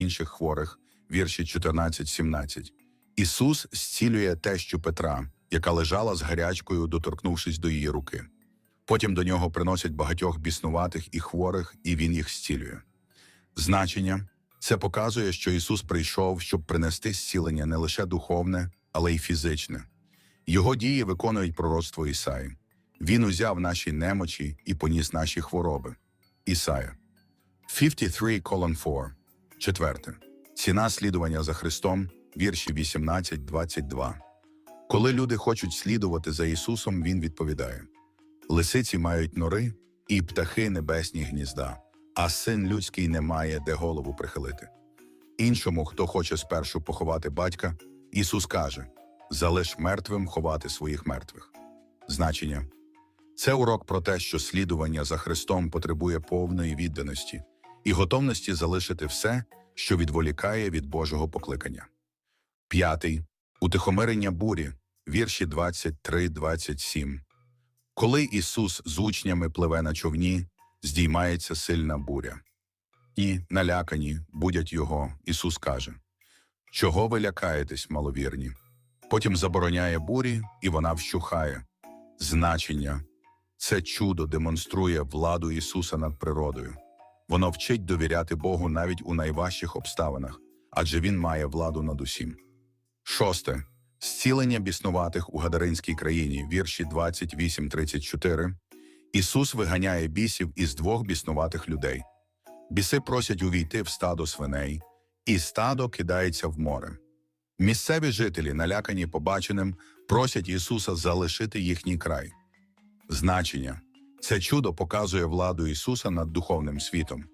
інших хворих, вірші 14-17. Ісус зцілює тещу Петра, яка лежала з гарячкою, доторкнувшись до її руки. Потім до нього приносять багатьох біснуватих і хворих, і він їх зцілює. Значення це показує, що Ісус прийшов, щоб принести зцілення не лише духовне, але й фізичне. Його дії виконують пророцтво Ісаї. Він узяв наші немочі і поніс наші хвороби. Ісая 53 4. Четверте. Ціна слідування за Христом, вірші 18-22. Коли люди хочуть слідувати за Ісусом, Він відповідає: Лисиці мають нори, і птахи небесні гнізда, а син людський не має де голову прихилити. Іншому, хто хоче спершу поховати батька, Ісус каже: залиш мертвим ховати своїх мертвих. Значення це урок про те, що слідування за Христом потребує повної відданості і готовності залишити все, що відволікає від Божого покликання. П'ятий утихомирення бурі, вірші 23-27. Коли Ісус з учнями пливе на човні, здіймається сильна буря. І, налякані, будять його, Ісус каже: Чого ви лякаєтесь, маловірні? Потім забороняє бурі, і вона вщухає. Значення це чудо демонструє владу Ісуса над природою. Воно вчить довіряти Богу навіть у найважчих обставинах, адже Він має владу над усім. Шосте. Зцілення біснуватих у Гадаринській країні, вірші 28-34. Ісус виганяє бісів із двох біснуватих людей. Біси просять увійти в стадо свиней, і стадо кидається в море. Місцеві жителі, налякані побаченим, просять Ісуса залишити їхній край. Значення це чудо показує владу Ісуса над духовним світом.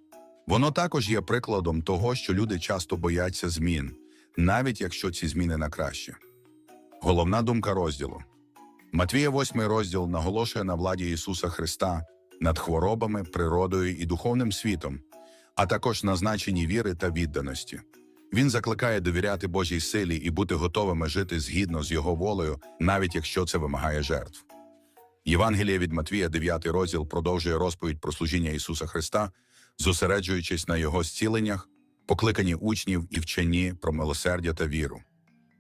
Воно також є прикладом того, що люди часто бояться змін, навіть якщо ці зміни на краще. Головна думка розділу Матвія 8 розділ наголошує на владі Ісуса Христа над хворобами, природою і духовним світом, а також на значенні віри та відданості. Він закликає довіряти Божій силі і бути готовими жити згідно з Його волею, навіть якщо це вимагає жертв. Євангеліє від Матвія, 9 розділ, продовжує розповідь про служіння Ісуса Христа, зосереджуючись на Його зціленнях, покликанні учнів і вченні про милосердя та віру.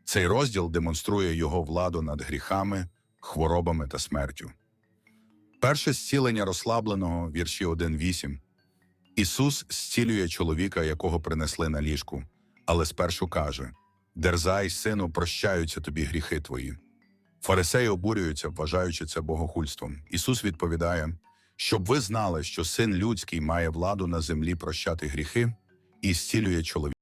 Цей розділ демонструє Його владу над гріхами, хворобами та смертю. Перше зцілення розслабленого, вірші 1.8. Ісус зцілює чоловіка, якого принесли на ліжку, але спершу каже: Дерзай, сину, прощаються тобі гріхи твої. Фарисеї обурюються, вважаючи це богохульством. Ісус відповідає, щоб ви знали, що син людський має владу на землі прощати гріхи і зцілює чоловіка.